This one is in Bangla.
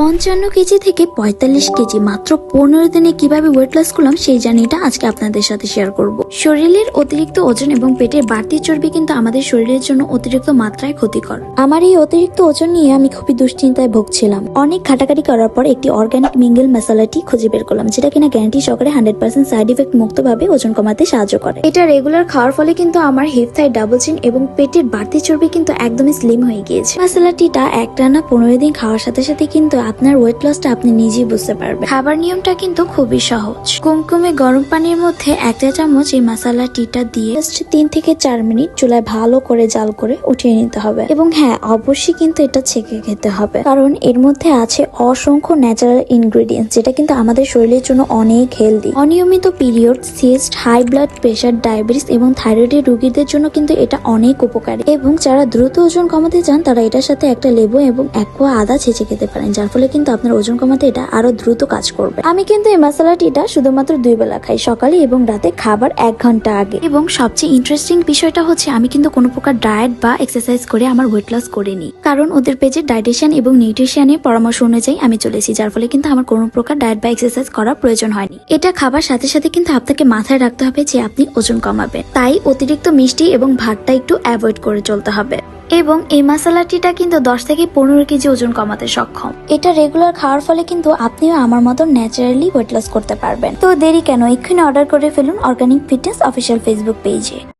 পঞ্চান্ন কেজি থেকে পঁয়তাল্লিশ কেজি, মাত্র পনেরো দিনে কীভাবে ওয়েট লস করলাম সেই জার্নিটা আজকে আপনাদের সাথে শেয়ার করব। শরীরের অতিরিক্ত ওজন এবং পেটের বাড়তি চর্বি কিন্তু আমাদের শরীরের জন্য অতিরিক্ত মাত্রায় ক্ষতিকর। আমার এই অতিরিক্ত ওজন নিয়ে আমি খুবই দুশ্চিন্তায় ভুগছিলাম। অনেক ঘাটাঘাটি করার পর একটি অর্গানিক মিঙ্গেল মশালাটি খুঁজে বের করলাম, যেটা কিনা গ্যারান্টি সহকারে হান্ড্রেড পার্সেন্ট সাইড ইফেক্ট মুক্তভাবে ওজন কমাতে সাহায্য করে। এটা রেগুলার খাওয়ার ফলে কিন্তু আমার হিপ থাই ডাবল চিন এবং পেটের বাড়তি চর্বি কিন্তু একদমই স্লিম হয়ে গিয়েছে। মশলাটিটা একটানা পনেরো দিন খাওয়ার সাথে সাথে কিন্তু আপনার ওয়েট লসটা আপনি নিজেই বুঝতে পারবেন। খাবার নিয়মটা কিন্তু খুবই সহজ। কুমকুমে গরম পানির মধ্যে এক চা চামচ এই মশলা টিটা দিয়ে তিন থেকে চার মিনিট চুলায় ভালো করে জাল করে উঠিয়ে নিতে হবে। এবং হ্যাঁ অবশ্যই কিন্তু এটা ছেঁকে খেতে হবে। কারণ এর মধ্যে আছে অসংখ্য ন্যাচারাল ইনগ্রেডিয়েন্টস যেটা কিন্তু আমাদের শরীরের জন্য অনেক হেলদি অনিয়মিত period cyst high blood pressure diabetes এবং থাইরয়েডের রোগীদের জন্য কিন্তু এটা অনেক উপকারী। এবং যারা দ্রুত ওজন কমাতে চান, তারা এটার সাথে একটা লেবু এবং এক আদা ছেঁচে খেতে পারেন, যার ফলে কিন্তু আপনার ওজন কমাতে এটা আরও দ্রুত কাজ করবে। আমি কিন্তু এই মশলাটিটা শুধুমাত্র দুই বেলা খাই, সকালে এবং রাতে খাবার এক ঘণ্টা আগে। এবং সবচেয়ে ইন্টারেস্টিং বিষয়টা হচ্ছে আমি কিন্তু কোনো প্রকার ডায়েট বা এক্সারসাইজ করে আমার ওয়েট লস করিনি। কারণ ওদের পেজে ডাইটেশিয়ান এবং নিউট্রিশনের পরামর্শ অনুযায়ী আমি চলেছি, যার ফলে কিন্তু আমার কোনো প্রকার ডায়েট বা এক্সারসাইজ করার প্রয়োজন হয়নি। এটা খাবার সাথে সাথে কিন্তু আপনাকে মাথায় রাখতে হবে যে আপনি ওজন কমাবেন। তাই অতিরিক্ত মিষ্টি এবং ভাতটা একটু অ্যাভয়েড করে চলতে হবে। এবং এই মশলাটিটা কিন্তু দশ থেকে পনেরো কেজি ওজন কমাতে সক্ষম। এটা রেগুলার খাওয়ার ফলে কিন্তু আপনিও আমার মতো ন্যাচারালি ওয়েট লস করতে পারবেন। তো দেরি কেন? এক্ষুনি অর্ডার করে ফেলুন অর্গানিক ফিটনেস অফিসিয়াল ফেসবুক পেজে